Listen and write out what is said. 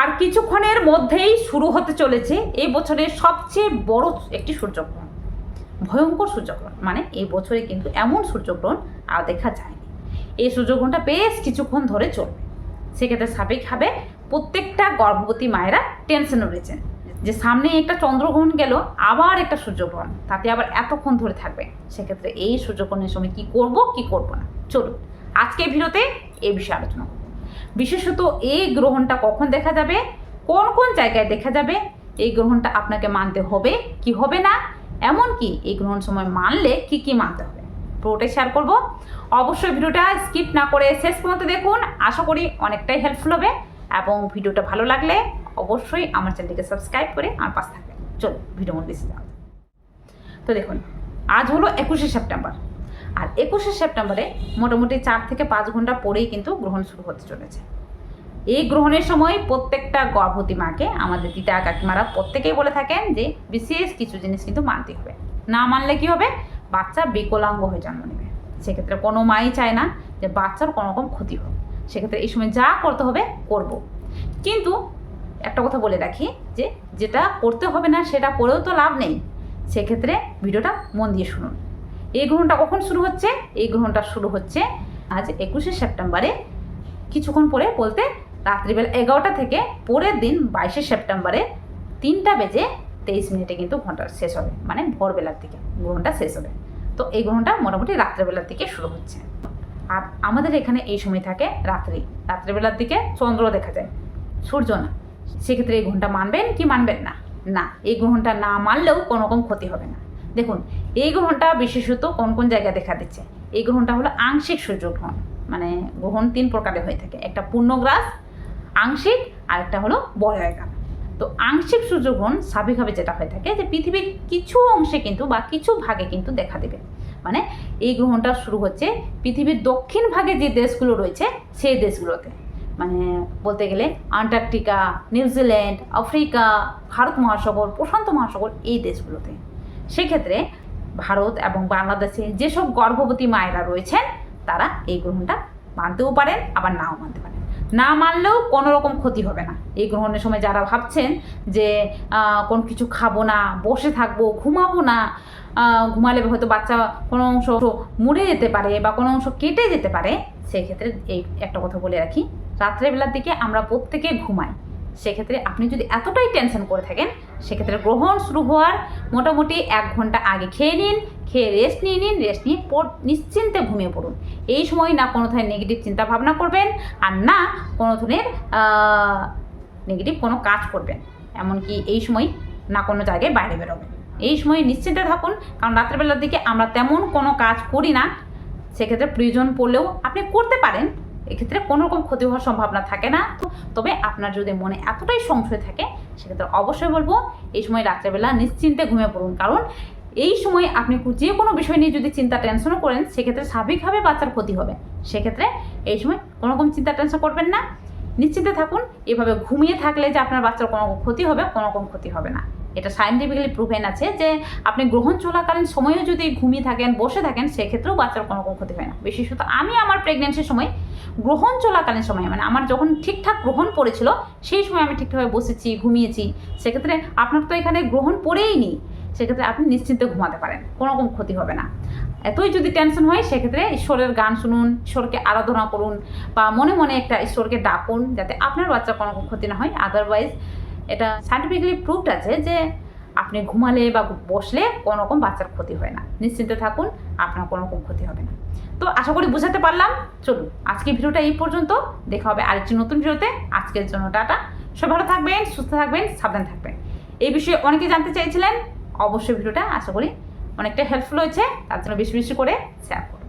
আর কিছুক্ষণের মধ্যেই শুরু হতে চলেছে এই বছরের সবচেয়ে বড় একটি সূর্যগ্রহণ। ভয়ঙ্কর সূর্যগ্রহণ মানে এই বছরে কিন্তু এমন সূর্যগ্রহণ আর দেখা যায়নি। এই সূর্যগ্রহণটা বেশ কিছুক্ষণ ধরে চলবে। সেক্ষেত্রে স্বাভাবিকভাবে প্রত্যেকটা গর্ভবতী মায়েরা টেনশনে রয়েছেন যে সামনে একটা চন্দ্রগ্রহণ গেল, আবার একটা সূর্যগ্রহণ, তাতে আবার এতক্ষণ ধরে থাকবে। সেক্ষেত্রে এই সূর্যগ্রহণের সময় কি করব কি করব না? চলুন আজকে ভিডিওতে এই বিষয়ে আলোচনা করব। বিশেষত এই গ্রহণটা কখন দেখা যাবে? কোন কোন জায়গায় দেখা যাবে? এই গ্রহণটা আপনাকে মানতে হবে কি হবে না? এমনকি এই গ্রহণ সময় মানলে কি কি মানতে হবে? পুরোটাই শেয়ার করব। অবশ্যই ভিডিওটা স্কিপ না করে শেষ পর্যন্ত দেখুন। আশা করি অনেকটাই হেল্পফুল হবে এবং ভিডিওটা ভালো লাগলে অবশ্যই আমার চ্যানেলটিকে সাবস্ক্রাইব করে আমার পাশে থাকবেন। চলো ভিডিও মধ্যে তো দেখুন, আজ হলো একুশে সেপ্টেম্বর। আর একুশে সেপ্টেম্বরে মোটামুটি চার থেকে পাঁচ ঘণ্টা পরেই কিন্তু গ্রহণ শুরু হতে চলেছে। এই গ্রহণের সময় প্রত্যেকটা গর্ভবতী মাকে আমাদের দিদা কাকিমারা প্রত্যেকেই বলে থাকেন যে বিশেষ কিছু জিনিস কিন্তু মানতে হবে। না মানলে কি হবে? বাচ্চা বিকলাঙ্গ হয়ে জন্ম নেবে। সেক্ষেত্রে কোনো মাই চায় না যে বাচ্চার কোনো রকম ক্ষতি হোক। সেক্ষেত্রে এই সময় যা করতে হবে, করব। কিন্তু একটা কথা বলে রাখি যে যেটা করতে হবে না, সেটা করেও তো লাভ নেই। সেক্ষেত্রে ভিডিওটা মন দিয়ে শুনুন। এই গ্রহণটা কখন শুরু হচ্ছে? এই গ্রহণটা শুরু হচ্ছে আজ একুশে সেপ্টেম্বরে। কিছুক্ষণ পরে বলতে রাত্রিবেলা এগারোটা থেকে পরের দিন বাইশে সেপ্টেম্বরে তিনটা বেজে তেইশ মিনিটে কিন্তু ঘণ্টা শেষ হবে মানে ভোরবেলার দিকে গ্রহণটা শেষ হবে। তো এই গ্রহণটা মোটামুটি রাত্রেবেলার দিকে শুরু হচ্ছে। আর আমাদের এখানে এই সময় থাকে রাত্রি। রাত্রিবেলার দিকে চন্দ্র দেখা যায়, সূর্য না। সেক্ষেত্রে এই গ্রহণটা মানবেন কি মানবেন না? না, এই গ্রহণটা না মানলেও কোনো রকম ক্ষতি হবে না। দেখুন, এই গ্রহণটা বিশেষত কোন কোন জায়গায় দেখা দিচ্ছে? এই গ্রহণটা হলো আংশিক সূর্যগ্রহণ মানে গ্রহণ তিন প্রকারের হয়ে থাকে। একটা পূর্ণগ্রাস, আংশিক, আর একটা হলো বলয়গান। তো আংশিক সূর্যগ্রহণ স্বাভাবিকভাবে যেটা হয়ে থাকে যে পৃথিবীর কিছু অংশে কিন্তু বা কিছু ভাগে কিন্তু দেখা দেবে। মানে এই গ্রহণটা শুরু হচ্ছে পৃথিবীর দক্ষিণ ভাগে যে দেশগুলো রয়েছে সেই দেশগুলোতে। মানে বলতে গেলে আন্টার্কটিকা, নিউজিল্যান্ড, আফ্রিকা, ভারত মহাসাগর, প্রশান্ত মহাসাগর এই দেশগুলোতে। সেক্ষেত্রে ভারত এবং বাংলাদেশে যেসব গর্ভবতী মায়েরা রয়েছেন, তারা এই গ্রহণটা মানতেও পারেন, আবার নাও মানতে পারেন। না মানলেও কোনো রকম ক্ষতি হবে না। এই গ্রহণের সময় যারা ভাবছেন যে কোনো কিছু খাব না, বসে থাকব, ঘুমাবো না ঘুমালে হয়তো বাচ্চা কোনো অংশ মুড়ে যেতে পারে বা কোনো অংশ কেটে যেতে পারে সেই ক্ষেত্রে এই একটা কথা বলে রাখি, রাত্রেবেলার দিকে আমরা প্রত্যেকে ঘুমাই। সেক্ষেত্রে আপনি যদি এতটাই টেনশন করে থাকেন সেক্ষেত্রে গ্রহণ শুরু হওয়ার মোটামুটি এক ঘণ্টা আগে খেয়ে নিন, খেয়ে রেস্ট নিয়ে নিন রেস্ট নিয়ে নিশ্চিন্তে ঘুমিয়ে পড়ুন। এই সময় না কোনো ধরনের নেগেটিভ চিন্তা ভাবনা করবেন আর না কোনো ধরনের নেগেটিভ কোনো কাজ করবেন। এমনকি এই সময় না কোনো জায়গায় বাইরে বেরোবেন। এই সময় নিশ্চিন্তে থাকুন, কারণ রাত্রেবেলার দিকে আমরা তেমন কোনো কাজ করি না। সেক্ষেত্রে প্রয়োজন পড়লেও আপনি করতে পারেন। এক্ষেত্রে কোনো রকম ক্ষতি হওয়ার সম্ভাবনা থাকে না। তবে আপনার যদি মনে এতটাই সংশয় থাকে, সেক্ষেত্রে অবশ্যই বলব, এই সময় রাত্রেবেলা নিশ্চিন্তে ঘুমিয়ে পড়ুন। কারণ এই সময় আপনি যে কোনো বিষয় নিয়ে যদি চিন্তা টেনশনও করেন, সেক্ষেত্রে স্বাভাবিকভাবে বাচ্চার ক্ষতি হবে। সেক্ষেত্রে এই সময় কোনো রকম চিন্তা টেনশন করবেন না। নিশ্চিন্তে থাকুন। এভাবে ঘুমিয়ে থাকলে যে আপনার বাচ্চার কোনো রকম ক্ষতি হবে, কোনো রকম ক্ষতি হবে না। এটা সায়েন্টিফিক্যালি প্রুভেন আছে যে আপনি গ্রহণ চলাকালীন সময়েও যদি ঘুমিয়ে থাকেন, বসে থাকেন, সেক্ষেত্রেও বাচ্চার কোনো রকম ক্ষতি হয় না। বিশেষত আমি আমার প্রেগনেন্সির সময় গ্রহণ চলাকালীন সময় মানে আমার যখন ঠিকঠাক গ্রহণ পড়েছিল, সেই সময় আমি ঠিকঠাকভাবে বসেছি, ঘুমিয়েছি। সেক্ষেত্রে আপনার তো এখানে গ্রহণ পড়েই নি সেক্ষেত্রে আপনি নিশ্চিন্তে ঘুমাতে পারেন, কোনো রকম ক্ষতি হবে না। এতই যদি টেনশন হয়, সেক্ষেত্রে ঈশ্বরের গান শুনুন, ঈশ্বরকে আরাধনা করুন, বা মনে মনে একটা ঈশ্বরকে ডাকুন, যাতে আপনার বাচ্চার কোনো রকম ক্ষতি না হয়। আদারওয়াইজ এটা সাইন্টিফিক্যালি প্রুভড আছে যে, আপনি ঘুমালে বা বসলে কোনো রকম বাচ্চার ক্ষতি হয় না। নিশ্চিন্তে থাকুন আপনার কোনো রকম ক্ষতি হবে না। তো আশা করি বুঝাতে পারলাম। চলুন, আজকে ভিডিওটা এই পর্যন্ত। দেখা হবে আরেকটি নতুন ভিডিওতে। আজকের জন্য টাটা। সব ভালো থাকবেন, সুস্থ থাকবেন, সাবধান থাকবেন। এই বিষয়ে অনেকে জানতে চাইছিলেন। অবশ্যই ভিডিওটা আশা করি অনেকটা হেল্পফুল হয়েছে। তার জন্য বেশি বেশি করে শেয়ার করুন।